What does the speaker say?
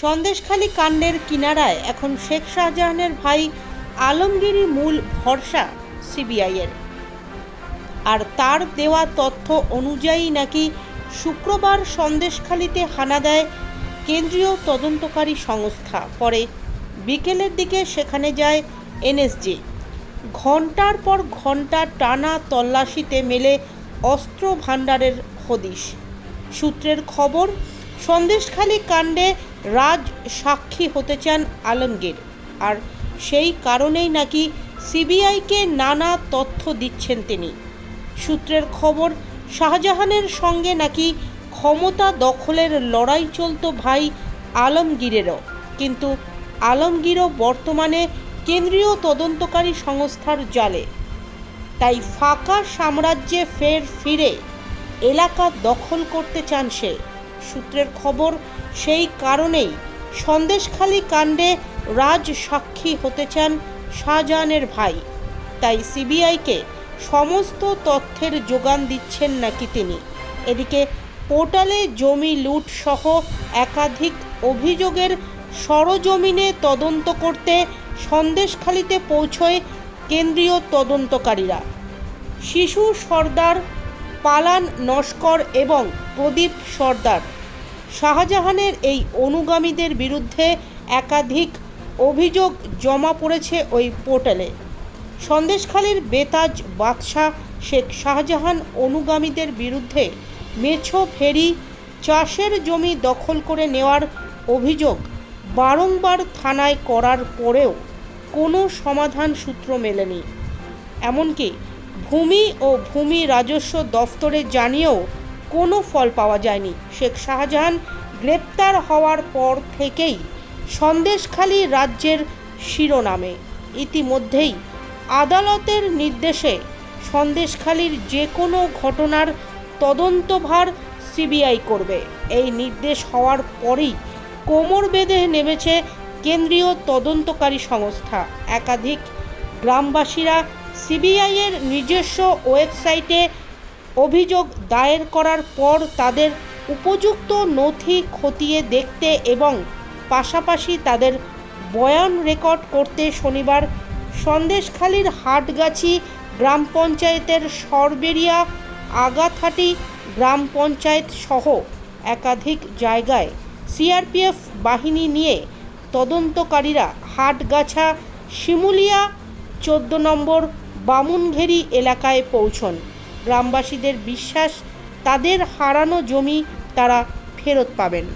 সন্দেশখালী কাণ্ডের কিনারায় এখন শেখ শাহজাহানের ভাই আলমগীরই মূল ভরসা সিবিআইয়ের। আর তার দেওয়া তথ্য অনুযায়ী নাকি শুক্রবার সন্দেশখালীতে হানা দেয় কেন্দ্রীয় তদন্তকারী সংস্থা। পরে বিকেলের দিকে সেখানে যায় এনএসজি। ঘণ্টার পর ঘণ্টা টানা তল্লাশিতে মেলে অস্ত্র ভাণ্ডারের হদিশ। সূত্রের খবর, সন্দেশখালী কাণ্ডে রাজ সাক্ষী হতে চান আলমগীর। আর সেই কারণেই নাকি সিবিআইকে নানা তথ্য দিচ্ছেন তিনি। সূত্রের খবর, শাহজাহানের সঙ্গে নাকি ক্ষমতা দখলের লড়াই চলত ভাই আলমগীরেরও। কিন্তু আলমগীরও বর্তমানে কেন্দ্রীয় তদন্তকারী সংস্থার জালে। তাই ফাঁকা সাম্রাজ্যে ফের ফিরে এলাকা দখল করতে চান সে। সূত্রের খবর, সেই কারণেই সন্দেশখালী কাণ্ডে রাজ সাক্ষী হতে চান শাহজাহানের ভাই। তাই সিবিআইকে সমস্ত তথ্যের যোগান দিচ্ছেন নাকি তিনি? এদিকে পোর্টালে জমি লুট সহ একাধিক অভিযোগের সরজমিনে তদন্ত করতে সন্দেশখালীতে পৌঁছয় কেন্দ্রীয় তদন্তকারীরা। শিশু সর্দার পালান নস্কর এবং প্রদীপ সর্দার শাহজাহানের এই অনুগামীদের বিরুদ্ধে একাধিক অভিযোগ জমা পড়েছে ওই পোর্টালে। সন্দেশখালীর বেতাজ বাদশাহ শেখ শাহজাহান অনুগামীদের বিরুদ্ধে মেছো ফেরি চাষের জমি দখল করে নেওয়ার অভিযোগ বারংবার থানায় করার পরেও কোনো সমাধান সূত্র মেলেনি। এমনকি ভূমি ও ভূমি রাজস্ব দফতরে জানিয়েও কোনো ফল পাওয়া যায়নি। শেখ শাহজাহান গ্রেপ্তার হওয়ার পর থেকেই সন্দেশখালী রাজ্যের শিরোনামে। ইতিমধ্যেই আদালতের নির্দেশে সন্দেশখালীর যে কোনো ঘটনার তদন্তভার সিবিআই করবে। এই নির্দেশ হওয়ার পরেই কোমর বেঁধে নেমেছে কেন্দ্রীয় তদন্তকারী সংস্থা। একাধিক গ্রামবাসীরা সিবিআইয়ের নিজস্ব ওয়েবসাইটে অভিযোগ দায়ের করার পর তাদের উপযুক্ত নথি খতিয়ে দেখতে এবং পাশাপাশি তাদের বয়ান রেকর্ড করতে শনিবার সন্দেশখালীর হাটগাছি গ্রাম পঞ্চায়েতের সরবেরিয়া আগাথাটি গ্রাম পঞ্চায়েত সহ একাধিক জায়গায় সিআরপিএফ বাহিনী নিয়ে তদন্তকারীরা হাটগাছা শিমুলিয়া চোদ্দ নম্বর বামুনঘেরি এলাকায় পৌঁছন। গ্রামবাসীদের বিশ্বাস তাদের হারানো জমি তারা ফেরত পাবেন।